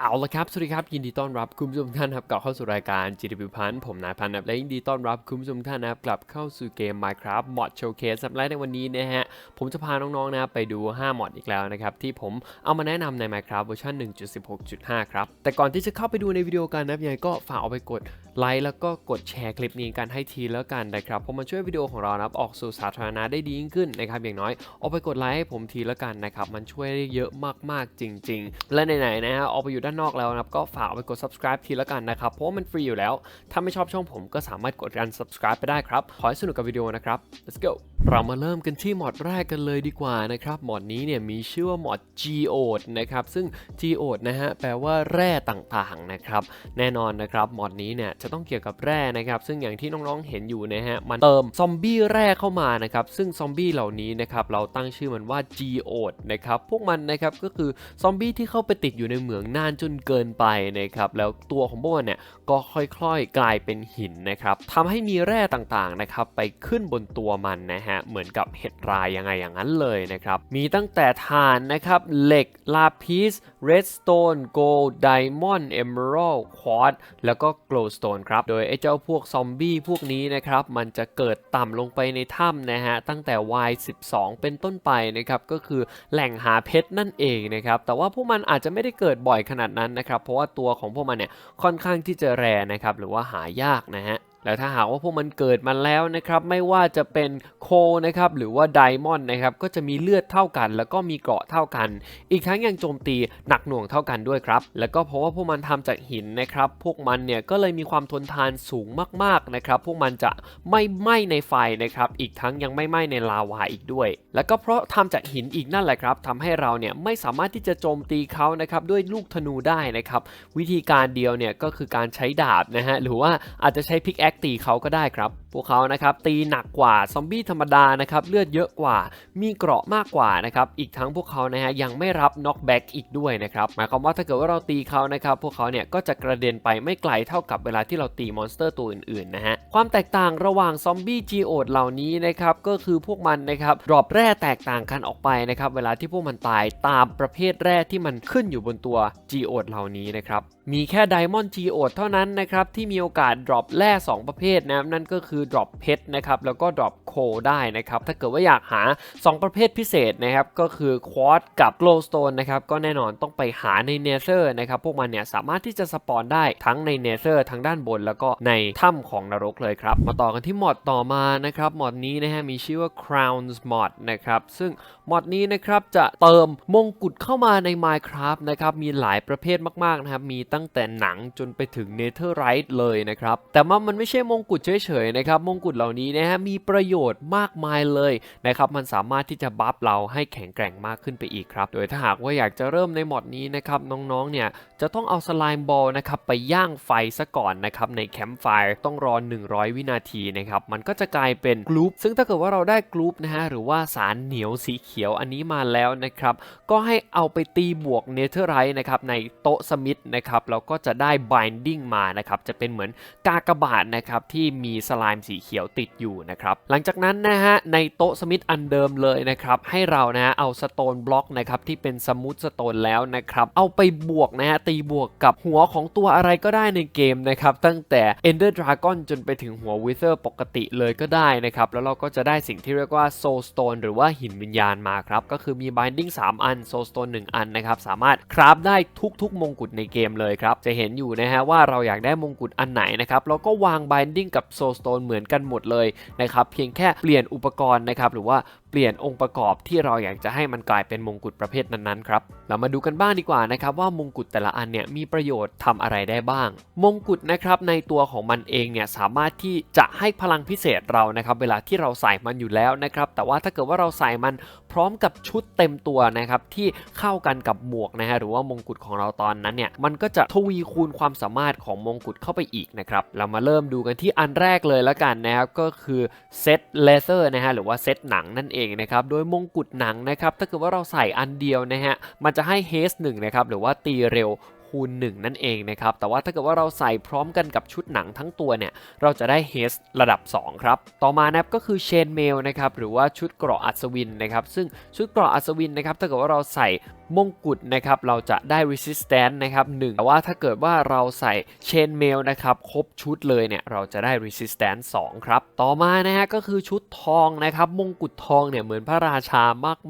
เอาละครับ สวัสดีครับ ยินดีต้อนรับคุณผู้ชมทุกท่านครับกลับเข้าสู่รายการ GTV พันธ์ผมนายพันธ์และยินดีต้อนรับคุณผู้ชมทุกท่านนะครับกลับเข้าสู่เกม Minecraft Mod Showcase สำหรับในวันนี้นะฮะ ผมจะพาน้องๆนะครับไปดู 5 มอดอีกแล้วนะครับ ที่ผมเอามาแนะนำใน Minecraft เวอร์ชัน1.16.5 ครับ แต่ก่อนที่จะเข้าไปดูในวิดีโอกันนะครับยังไงก็ฝากเอาไปกด ไลค์แล้วก็กดแชร์คลิปนี้กันให้ทีแล้วกันนะครับเพราะมันช่วยวิดีโอของเรานะครับออกสู่สาธารณะได้ดียิ่งขึ้นนะครับอย่างน้อยเอาไปกดไลค์ให้ผมทีแล้วกันนะครับมันช่วยได้เยอะมากๆจริง ๆ และไหนๆนะฮะออกไปอยู่ด้านนอกแล้วนะครับก็ฝากเอาไปกด subscribe ทีแล้วกันนะครับเพราะมันฟรีอยู่แล้ว ถ้าไม่ชอบช่องผมก็สามารถกดการ subscribe ไปได้ครับขอให้สนุกกับวิดีโอนะครับ let's go เรามาเริ่มกันที่หมอดแรกกันเลยดีกว่านะครับหมอดนี้เนี่ยมีชื่อว่าหมอด geode นะครับซึ่ง geode นะฮะแปลว่าแร่ต่างๆนะครับแน่นอนนะครับหมอดนี้เนี่ยจะต้องเกี่ยวกับแร่นะครับซึ่งอย่างที่น้องๆเห็นอยู่นะฮะมันเติมซอมบี้แร่เข้ามานะครับซึ่งซอมบี้เหล่านี้นะครับเราตั้งชื่อมันว่า geode นะครับพวกมันนะครับก็คือซอมบี้ที่เข้าไปติดอยู่ในเหมืองนานจนเกินไปนะครับแล้วตัวของพวกมันเนี่ยก็ค่อยๆกลายเป็นหินนะครับทำให้มีแร่ต่างๆนะครับไปขึ้นบนตัวมันนะฮะเหมือนกับเห็ดรายยังไงอย่างนั้นเลยนะครับ มีตั้งแต่ถ่านนะครับเหล็กลาพิสเรดสโตนโกลด์ไดมอนด์เอเมอรัลควอตแล้วก็โกลสโตนครับ โดยไอ้เจ้าพวกซอมบี้พวกนี้นะครับ มันจะเกิดต่ำลงไปในถ้ำนะฮะ ตั้งแต่ Y12 เป็นต้นไปนะครับ ก็คือแหล่งหาเพชรนั่นเองนะครับ แต่ว่าพวกมันอาจจะไม่ได้เกิดบ่อยขนาดนั้นนะครับ เพราะว่าตัวของพวกมันเนี่ยค่อนข้างที่จะแรนะครับ หรือว่าหายากนะฮะ แล้วถ้าหากว่าพวกมันเกิดมาแล้วนะครับไม่ว่าจะเป็นโคนะครับหรือว่าไดมอนด์นะครับก็จะมีเลือดเท่ากัน แล้วก็มีเกราะเท่ากัน อีกทั้งยังโจมตีหนักหน่วงเท่ากันด้วยครับ แล้วก็เพราะว่าพวกมันทำจากหินนะครับพวกมันเนี่ยก็เลยมีความทนทานสูงมากๆนะครับพวกมันจะไม่ไหม้ในไฟนะครับอีกทั้งยังไม่ไหม้ในลาวาอีกด้วย แล้วก็เพราะทำจากหินอีกนั่นแหละครับทำให้เราเนี่ยไม่สามารถที่จะโจมตีเขานะครับด้วยลูกธนูได้นะครับวิธีการเดียวเนี่ยก็คือการใช้ดาบนะฮะหรือว่าอาจจะใช้พิกแอตีเขาก็ได้ครับพวกเขานะครับตีหนักกว่าซอมบี้ธรรมดานะครับเลือดเยอะกว่า มีเกราะมากกว่านะครับอีกทั้งพวกเขานะฮะยังไม่รับน็อกแบ็กอีกด้วยนะครับหมายความว่าถ้าเกิดว่าเราตีเขานะครับพวกเขาเนี่ยก็จะกระเด็นไปไม่ไกลเท่ากับเวลาที่เราตีมอนสเตอร์ตัวอื่นๆนะฮะความแตกต่างระหว่างซอมบี้จีโอดเหล่านี้นะครับก็คือพวกมันนะครับดรอปแร่แตกต่างกันออกไปนะครับเวลาที่พวกมันตายตามประเภทแร่ที่มันขึ้นอยู่บนตัวจีโอดเหล่านี้นะครับมีแค่ไดมอนด์จีโอดเท่านั้นนะครับที่มีโอกาสดรอปแร่2ประเภทนะนั่นก็คือดรอปเพชรนะครับแล้วก็ดรอปโคได้นะครับถ้าเกิดว่าอยากหา 2 ประเภทพิเศษนะครับก็คือควอตกับโกลสโตนนะครับก็แน่นอนต้องไปหาในเนเธอร์นะครับพวกมันเนี่ยสามารถที่จะสปอนได้ทั้งในเนเธอร์ทั้งด้านบนแล้วก็ในถ้ำของนรกเลยครับ มาต่อกันที่มอดต่อมานะครับมอดนี้นะฮะมีชื่อว่า Crowns Mod นะครับซึ่งมอดนี้นะครับจะเติมมงกุฎเข้ามาใน Minecraft นะครับมีหลายประเภทมากๆนะครับมีตั้งแต่หนังจนไปถึง Netherite เลยนะครับแต่ว่ามันไม่ใช่มงกุฎเฉยๆนะครับครับมงกุฎเหล่านี้นะฮะมีประโยชน์มากมายเลยนะครับมันสามารถที่จะบัฟเราให้แข็งแกร่งมากขึ้นไปอีกครับ โดยถ้าหากว่าอยากจะเริ่มในหมอดนี้นะครับน้องๆเนี่ยจะต้องเอาสไลม์บอลนะครับไปย่างไฟซะก่อนนะครับในแคมป์ไฟต้องรอ 100 วินาทีนะครับมันก็จะกลายเป็นกรุ๊ปซึ่งถ้าเกิดว่าเราได้กรุ๊ปนะฮะหรือว่าสารเหนียวสีเขียวอันนี้มาแล้วนะครับก็ให้เอาไปตีบวกเนเธอร์ไรท์นะครับในโต๊ะสมิธนะครับแล้วก็จะได้ binding มานะครับจะเป็นเหมือนกากบาทนะครับที่มีสไลมสีเขียวติดอยู่นะครับ หลังจากนั้นนะฮะในโต๊ะสมิธอันเดิมเลยนะครับให้เรานะฮะเอาสโตนบล็อกนะครับที่เป็นสมูทสโตนแล้วนะครับเอาไปบวกนะฮะตีบวกกับหัวของตัวอะไรก็ได้ในเกมนะครับตั้งแต่ Ender Dragon จนไปถึงหัว Wither ปกติเลยก็ได้นะครับแล้วเราก็จะได้สิ่งที่เรียกว่า Soul Stone หรือว่าหินวิญญาณมาครับก็คือมี Binding 3 อัน Soul Stone 1 อันนะครับสามารถคราฟได้ทุกๆ มงกุฎในเกมเลยครับจะเห็นอยู่นะฮะว่าเราอยากได้มงกุฎอันไหนนะครับเราก็วาง Binding กับ Soul Stone เหมือนกันหมดเลยนะครับเพียงแค่เปลี่ยนอุปกรณ์นะครับหรือว่าเปลี่ยนองค์ประกอบที่เราอยากจะให้มันกลายเป็นมงกุฎประเภทนั้นๆครับ เรามาดูกันบ้างดีกว่านะครับว่ามงกุฎแต่ละอันเนี่ยมีประโยชน์ทำอะไรได้บ้าง มงกุฎนะครับในตัวของมันเองเนี่ยสามารถที่จะให้พลังพิเศษเรานะครับเวลาที่เราใส่มันอยู่แล้วนะครับแต่ว่าถ้าเกิดว่าเราใส่มันพร้อมกับชุดเต็มตัวนะครับที่เข้ากันกับหมวกนะฮะหรือว่ามงกุฎของเราตอนนั้นเนี่ยมันก็จะทวีคูณความสามารถของมงกุฎเข้าไปอีกนะครับเรามาเริ่มดูกันที่อันแรกเลยแล้วกันนะครับก็คือเซตเลเซอร์นะฮะหรือว่าเซตหนังนั่นเองนะครับ โดยมงกุฎหนังนะครับ ถ้าเกิดว่าเราใส่อันเดียวนะฮะ มันจะให้เฮสหนึ่งนะครับ หรือว่าตีเร็วคูณ1นั่นเองนะครับ แต่ว่าถ้าเกิดว่าเราใส่พร้อมกันกับชุดหนังทั้งตัวเนี่ย เราจะได้เฮสระดับ 2 ครับ ต่อมานะครับก็คือเชนเมลนะครับ หรือว่าชุดเกราะอัศวินนะครับ ซึ่งชุดเกราะอัศวินนะครับ ถ้าเกิดว่าเราใส่ มงกุฎนะครับเราจะได้ resistance นะครับหนึ่งแต่ว่าถ้าเกิดว่าเราใส่ chain mail นะครับครบชุดเลยเนี่ยเราจะได้ resistance 2 ครับ ต่อมานะฮะก็คือชุดทองนะครับมงกุฎทองเนี่ยเหมือนพระราชา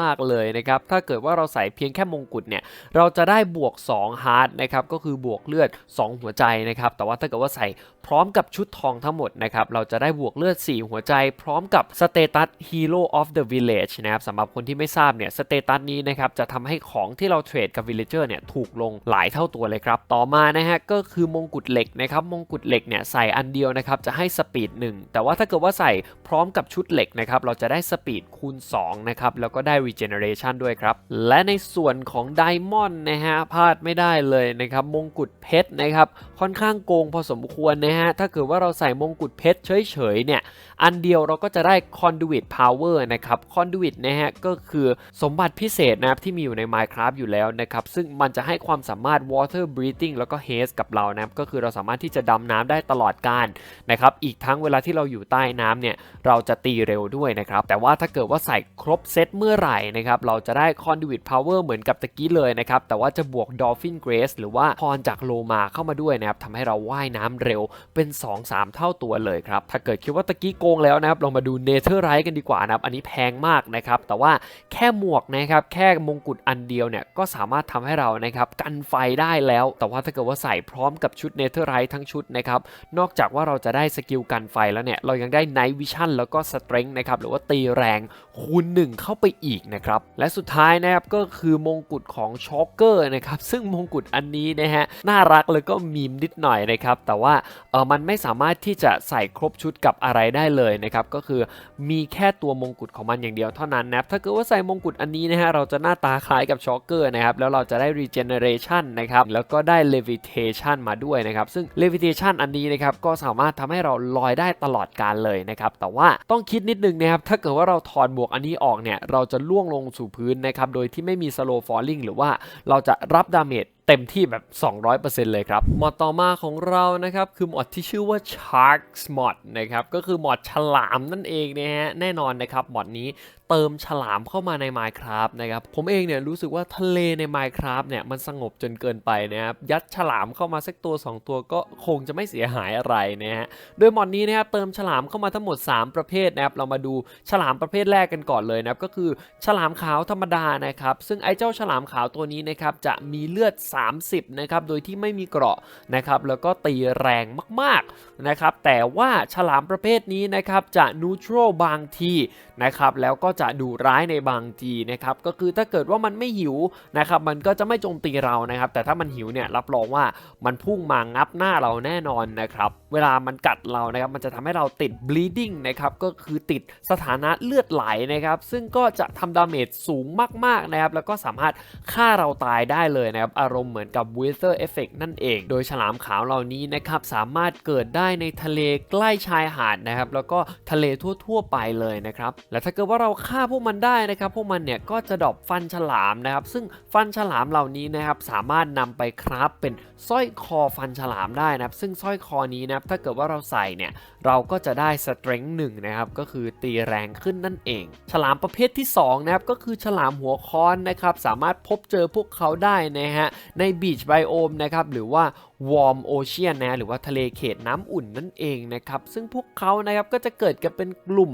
มาก ๆ เลยนะครับถ้าเกิดว่าเราใส่เพียงแค่มงกุฎเนี่ยเราจะได้บวก2 hard นะครับก็คือบวกเลือด 2 หัวใจนะครับแต่ว่าถ้าเกิดว่าใส่พร้อมกับชุดทองทั้งหมดนะครับเราจะได้บวกเลือด 4 หัวใจ พร้อมกับสเตตัส Hero of the Village นะครับสำหรับคนที่ไม่ทราบเนี่ยสเตตัสนี้นะครับจะทำให้ของที่เราเทรดกับ Villager เนี่ยถูกลงหลายเท่าตัวเลยครับ ต่อมานะฮะก็คือมงกุฎเหล็กนะครับมงกุฎเหล็กเนี่ยใส่อันเดียวนะครับจะให้สปีด 1 แต่ว่าถ้าเกิดว่าใส่พร้อมกับชุดเหล็กนะครับเราจะได้สปีดคูณ2นะครับแล้วก็ได้ regeneration ด้วยครับ และในส่วนของไดมอนด์นะฮะพลาดไม่ได้เลยนะครับมงกุฎเพชรนะครับค่อนข้างโกงพอสมควรนะฮะถ้าเกิดว่าเราใส่มงกุฎเพชรเฉยๆเนี่ยอันเดียวเราก็จะได้ conduit power นะครับ conduit นะฮะก็คือสมบัติพิเศษนะครับที่มีอยู่ใน Minecraft อยู่แล้วนะครับซึ่งมันจะให้ความสามารถ water breathing แล้วก็ haze กับเรานะครับก็คือเราสามารถที่จะดำน้ำได้ตลอดการนะครับอีกทั้งเวลาที่เราอยู่ใต้น้ำเนี่ยเราจะตีเร็วด้วยนะครับแต่ว่าถ้าเกิดว่าใส่ครบเซตเมื่อไหร่นะครับเราจะได้ conduit power เหมือนกับตะกี้เลยนะครับแต่ว่าจะบวก dolphin grace หรือว่าพรจากโลมาเข้ามาด้วยนะครับทำให้เราว่ายน้ำเร็วเป็น 2-3 เท่าตัวเลยครับถ้าเกิดคิดว่าตะกี้โกงแล้วนะครับเรามาดูเนเธอร์ไรท์กันดีกว่านะครับอันนี้แพงมากนะครับแต่ว่าแค่หมวกนะครับแค่มงกุฎอันเดียวเนี่ยก็สามารถทำให้เรานะครับกันไฟได้แล้ว แต่ว่าถ้าเกิดว่าใส่พร้อมกับชุดเนเธอร์ไรท์ทั้งชุดนะครับนอกจากว่าเราจะได้สกิลกันไฟแล้วเนี่ยเรายังได้ไนท์วิชั่นแล้วก็สเตร n งนะครับหรือว่าตีแรงคูณ 1 เข้าไปอีกนะครับและสุดท้ายนะครับก็คือมงกุฎของช็อกเกอร์นะครับซึ่งมงกุฎอันนี้นะฮะน่ารักแล้วก็มีมนิดหน่อยนะครับแต่ว่าเออมันไม่สามารถที่จะใส่ครบชุดกับอะไรได้เลยนะครับก็คือมีแค่ตัวมงกุฎของมันอย่างเดียวเท่านั้นนะครับถ้าเกิดว่าใส่มงกุฎอันนี้นะฮะเราจะหน้าตาคล้ายกับช็อกเกอร์นะครับแล้วเราจะได้ regeneration นะครับแล้วก็ได้ levitation มาด้วยนะครับซึ่ง levitation อันนี้นะครับก็สามารถทำให้เราลอยได้ตลอดการเลยนะครับแต่ว่าต้องคิดนิดนึงนะครับถ้าเกิดว่าเราถอดหมวกอันนี้ออกเนี่ยเราจะล่วงลงสู่พื้นนะครับโดยที่ไม่มี slow falling หรือว่าเราจะรับดาเมจเต็มที่แบบ 200%เลยครับ มอดต่อมาของเรานะครับ คือมอดที่ชื่อว่า Sharks Mod นะครับ ก็คือมอดฉลามนั่นเองนะฮะ แน่นอนนะครับมอดนี้เติมฉลามเข้ามาใน Minecraft นะครับ ผมเองเนี่ยรู้สึกว่าทะเลใน Minecraft เนี่ยมันสงบจนเกินไปนะครับ ยัดฉลามเข้ามาสักตัว 2 ตัวก็คงจะไม่เสียหายอะไรนะฮะ โดยมอดนี้นะครับเติมฉลามเข้ามาทั้งหมด 3 ประเภทนะครับ เรามาดูฉลามประเภทแรกกันก่อนเลยนะครับ ก็คือฉลามขาวธรรมดานะครับ ซึ่งไอ้เจ้าฉลามขาวตัวนี้นะครับจะมีเลือด30นะครับโดยที่ไม่มีเกราะนะครับแล้วก็ตีแรงมากๆนะครับแต่ว่าฉลามประเภทนี้นะครับจะนูทรัลบางทีนะครับแล้วก็จะดุร้ายในบางทีนะครับก็คือถ้าเกิดว่ามันไม่หิวนะครับมันก็จะไม่โจมตีเรานะครับแต่ถ้ามันหิวเนี่ยรับรองว่ามันพุ่งมางับหน้าเราแน่นอนนะครับเวลามันกัดเรานะครับมันจะทำให้เราติด bleeding นะครับก็คือติดสถานะเลือดไหลนะครับซึ่งก็จะทำดาเมจสูงมากๆนะครับแล้วก็สามารถฆ่าเราตายได้เลยนะครับอารมณ์เหมือนกับ Wither Effect นั่นเอง โดยฉลามขาวเหล่านี้นะครับสามารถเกิดได้ในทะเลใกล้ชายหาดนะครับแล้วก็ทะเลทั่วๆไปเลยนะครับและถ้าเกิดว่าเราฆ่าพวกมันได้นะครับ พวกมันเนี่ยก็จะดอปฟันฉลามนะครับ ซึ่งฟันฉลามเหล่านี้นะครับสามารถนำไปคราฟเป็นสร้อยคอฟันฉลามได้นะครับซึ่งสร้อยคอนี้นะครับถ้าเกิดว่าเราใส่เนี่ยเราก็จะได้ strength หนึ่งนะครับก็คือตีแรงขึ้นนั่นเอง ฉลามประเภทที่2นะครับก็คือฉลามหัวค้อนนะครับสามารถพบเจอพวกเขาได้นะฮะในบีชไบโอมนะครับหรือว่า warm ocean นะหรือว่าทะเลเขตน้ำอุ่นนั่นเองนะครับ ซึ่งพวกเขานะครับก็จะเกิดกันเป็นกลุ่ม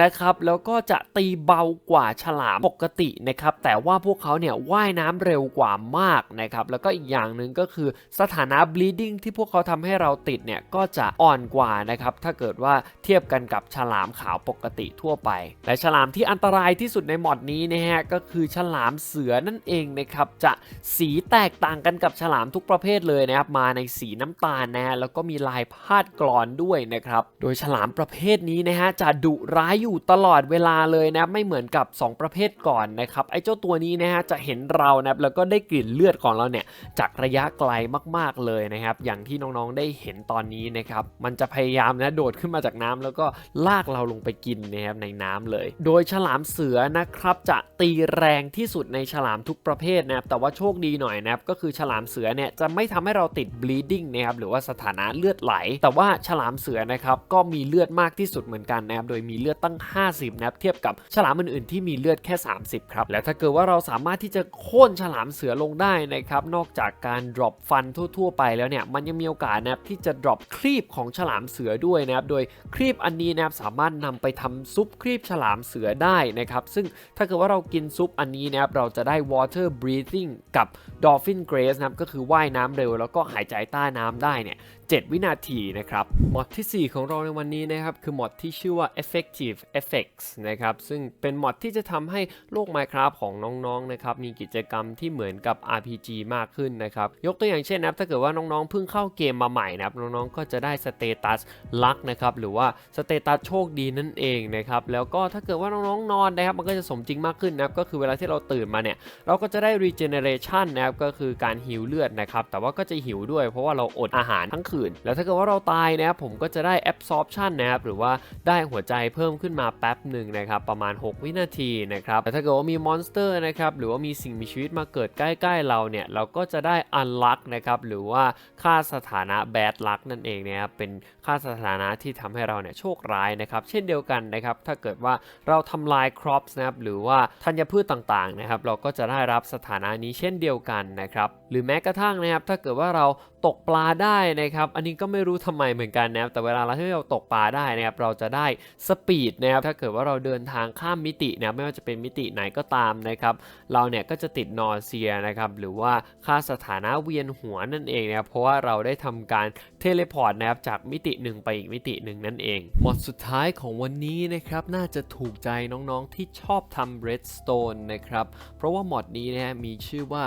นะครับ แล้วก็จะตีเบากว่าฉลามปกตินะครับ แต่ว่าพวกเขาเนี่ยว่ายน้ำเร็วกว่ามากนะครับ แล้วก็อีกอย่างหนึ่งก็คือสถานะ bleeding ที่พวกเขาทำให้เราติดเนี่ยก็จะอ่อนกว่านะครับ ถ้าเกิดว่าเทียบกันกับฉลามขาวปกติทั่วไป และฉลามที่อันตรายที่สุดในหมอดนี้นะฮะก็คือฉลามเสือนั่นเองนะครับจะสีแตกต่างกันกับฉลามทุกประเภทเลยนะครับมาาในสีน้ำตาลนะฮะแล้วก็มีลายพาดกรอนด้วยนะครับ โดยฉลามประเภทนี้นะฮะจะดุร้ายอยู่ตลอดเวลาเลยนะไม่เหมือนกับ 2 ประเภทก่อนนะครับไอ้เจ้าตัวนี้นะฮะจะเห็นเรานะแล้วก็ได้กลิ่นเลือดของเราเนี่ยจากระยะไกลมากๆเลยนะครับ อย่างที่น้องๆได้เห็นตอนนี้นะครับมันจะพยายามนะโดดขึ้นมาจากน้ำแล้วก็ลากเราลงไปกินนะครับในน้ำเลย โดยฉลามเสือนะครับจะตีแรงที่สุดในฉลามทุกประเภทนะครับแต่ว่าโชคดีหน่อยนะครับก็คือฉลามเสือเนี่ยจะไม่ทำให้เราติด bleeding นะครับหรือว่าสถานะเลือดไหล แต่ว่าฉลามเสือนะครับก็มีเลือดมากที่สุดเหมือนกันนะครับโดยมีเลือดตั้ง 50นะครับเทียบกับฉลามอื่นๆที่มีเลือดแค่ 30 ครับ และถ้าเกิดว่าเราสามารถที่จะโค่นฉลามเสือลงได้นะครับนอกจากการ drop ฟันทั่ว ๆ ไปแล้วเนี่ยมันยังมีโอกาสนะครับที่จะ drop ครีบของฉลามเสือด้วยนะครับโดยครีบอันนี้นะครับสามารถนำไปทำซุปครีบฉลามเสือได้นะครับซึ่งถ้าเกิดว่าเรากินซุปอันนี้นะครับเราจะได้ water breathing กับ dolphin grace นะครับก็คือว่ายน้ำเร็วแล้วก็หายายใจใต้น้ำได้เนี่ย 7 วินาทีนะครับมอดที่ 4 ของเราในวันนี้นะครับ คือมอดที่ชื่อว่า effective effects นะครับ ซึ่งเป็นมอดที่จะทำให้โลก Minecraft ของน้องๆนะครับ มีกิจกรรมที่เหมือนกับ RPG มากขึ้นนะครับ ยกตัวอย่างเช่นนะครับ ถ้าเกิดว่าน้องๆ เพิ่งเข้าเกมมาใหม่นะครับ น้องๆ ก็จะได้สเตตัสลักนะครับ หรือว่าสเตตัสโชคดีนั่นเองนะครับ แล้วก็ถ้าเกิดว่าน้องๆ นอนนะครับ มันก็จะสมจริงมากขึ้นนะครับ ก็คือเวลาที่เราตื่นมาเนี่ย เราก็จะได้ regeneration นะครับ ก็คือการหิวเลือดนะครับ แต่ว่าก็จะหิวด้วย เพราะว่าเราอดอาหารทั้งคืนแล้วถ้าเกิดว่าเราตายนะครับผมก็จะได้ absorption นะครับหรือว่าได้หัวใจเพิ่มขึ้นมาแป๊บหนึ่งนะครับประมาณ 6 วินาทีนะครับแต่ถ้าเกิดว่ามีมอนสเตอร์นะครับหรือว่ามีสิ่งมีชีวิตมาเกิดใกล้ๆเราเนี่ยเราก็จะได้ unlock นะครับหรือว่าค่าสถานะ bad luck นั่นเองนะครับเป็นค่าสถานะที่ทำให้เราเนี่ยโชคร้ายนะครับเช่นเดียวกันนะครับถ้าเกิดว่าเราทำลาย crops นะครับหรือว่าธัญพืชต่างๆนะครับเราก็จะได้รับสถานะนี้เช่นเดียวกันนะครับหรือแม้กระทั่งนะครับถ้าเกิดว่าเราตกปลาได้นะครับอันนี้ก็ไม่รู้ทำไมเหมือนกันนะครับแต่เวลาเราที่เราตกปลาได้นะครับเราจะได้สปีดนะครับถ้าเกิดว่าเราเดินทางข้ามมิตินะครับไม่ว่าจะเป็นมิติไหนก็ตามนะครับเราเนี่ยก็จะติดนอร์เซียนะครับหรือว่าค่าสถานะเวียนหัวนั่นเองนะครับเพราะว่าเราได้ทำการเทเลพอร์ตนะครับจากมิติหนึ่งไปอีกมิติหนึ่งนั่นเองหมดสุดท้ายของวันนี้นะครับน่าจะถูกใจน้องๆที่ชอบทำ redstone นะครับเพราะว่ามอดนี้นะฮะมีชื่อว่า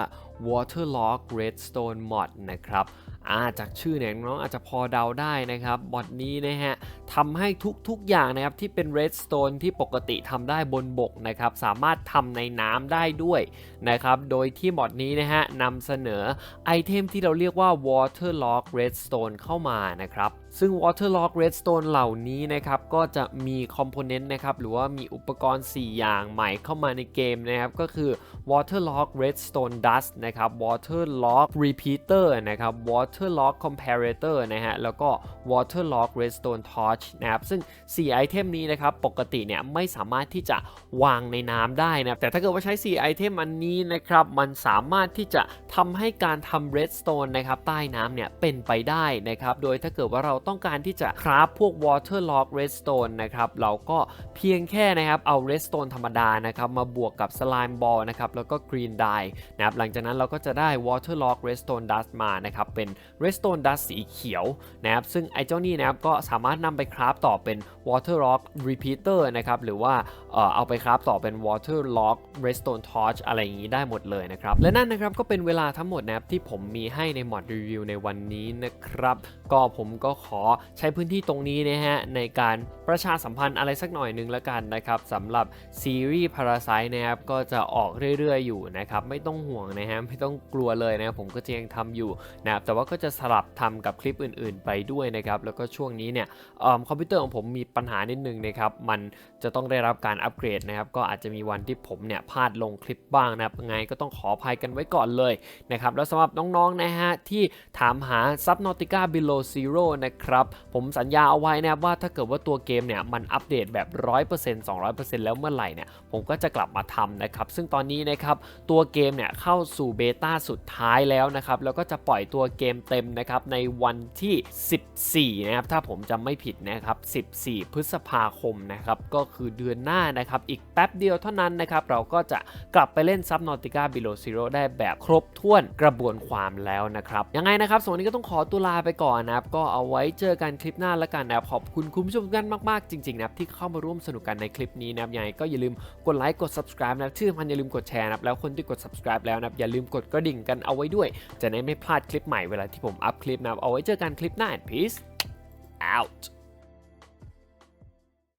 waterlock redstone mod นะครับ อาจากชื่อเนี่ยน้องอาจจะพอเดาได้นะครับบอดนี้นะฮะทำให้ทุกๆอย่างนะครับที่เป็น redstone ที่ปกติทำได้บนบกนะครับสามารถทำในน้ำได้ด้วยนะครับโดยที่บอดนี้นะฮะนำเสนอไอเทมที่เราเรียกว่า waterlock redstone เข้ามานะครับ ซึ่ง waterlock redstone เหล่านี้นะครับก็จะมีคอมโพเนนต์นะครับหรือว่ามีอุปกรณ์ 4 อย่างใหม่เข้ามาในเกมนะครับก็คือ waterlock redstone dust นะครับ waterlock repeater นะครับ waterlock comparator นะฮะแล้วก็ waterlock redstone torch นะครับซึ่ง 4 ไอเทมนี้นะครับปกติเนี่ยไม่สามารถที่จะวางในน้ำได้นะแต่ถ้าเกิดว่าใช้ 4 ไอเทมอันนี้นะครับมันสามารถที่จะทำให้การทำ redstone นะครับใต้น้ำเนี่ยเป็นไปได้นะครับโดยถ้าเกิดว่าเราต้องการที่จะคราฟพวก waterlock redstone นะครับเราก็เพียงแค่นะครับเอา redstone ธรรมดานะครับมาบวกกับ slime ball นะครับแล้วก็ green dye นะครับหลังจากนั้นเราก็จะได้ waterlock redstone dust มานะครับเป็น redstone dust สีเขียวนะครับซึ่งไอ้เจ้านี่นะครับก็สามารถนำไปคราฟต่อเป็น waterlock repeater นะครับหรือว่าเออเอาไปคราฟต่อเป็น waterlock redstone torch อะไรอย่างนี้ได้หมดเลยนะครับและนั่นนะครับก็เป็นเวลาทั้งหมดนะครับที่ผมมีให้ใน mod review ในวันนี้นะครับก็ผมก็ขอใช้พื้นที่ตรงนี้นะฮะในการประชาสัมพันธ์อะไรสักหน่อยนึงแล้วกันนะครับสำหรับซีรีส์ Parasite นะครับก็จะออกเรื่อยๆอยู่นะครับไม่ต้องห่วงนะฮะไม่ต้องกลัวเลยนะครับผมก็จะยังทำอยู่นะครับแต่ว่าก็จะสลับทำกับคลิปอื่นๆ ไปด้วยนะครับแล้วก็ช่วงนี้เนี่ยออคอมพิวเตอร์ของผมมีปัญหานิดนึงนะครับมันจะต้องได้รับการอัปเกรดนะครับก็อาจจะมีวันที่ผมเนี่ยพลาดลงคลิปบ้างนะครับไงก็ต้องขออภัยกันไว้ก่อนเลยนะครับแล้วสำหรับน้องๆนะฮะที่ถามหา Subnautica Below Zero นะครับผมสัญญาเอาไว้นะครับว่าถ้าเกิดว่าตัวเกมเนี่ยมันอัปเดตแบบ 100% 200%แล้วเมื่อไหร่เนี่ยผมก็จะกลับมาทำนะครับ ซึ่งตอนนี้นะครับตัวเกมเนี่ยเข้าสู่เบต้าสุดท้ายแล้วนะครับ แล้วก็จะปล่อยตัวเกมเต็มนะครับในวันที่ 14 นะครับ ถ้าผมจำไม่ผิดนะครับ 14 พฤษภาคมนะครับ ก็คือเดือนหน้านะครับ อีกแป๊บเดียวเท่านั้นนะครับ เราก็จะกลับไปเล่น Subnautica Below Zero ได้แบบครบถ้วนกระบวนความแล้วนะครับ ยังไงนะครับส่วนนี้ก็ต้องขอตัวลาไปก่อนนะครับ ก็เอาไว้เจอกันคลิปหน้าละกันนะครับขอบคุณคุณผู้ชมทุกท่านมากๆจริงๆนะครับที่เข้ามาร่วมสนุกกันในคลิปนี้นะครับยังไงก็อย่าลืมกดไลค์กด subscribe นะครับที่สำคัญอย่าลืมกดแชร์นะครับแล้วคนที่กด subscribe แล้วนะครับอย่าลืมกดกระดิ่งกันเอาไว้ด้วย จะได้ไม่พลาดคลิปใหม่เวลาที่ผมอัพคลิปนะครับเอาไว้เจอกันคลิปหน้า peace out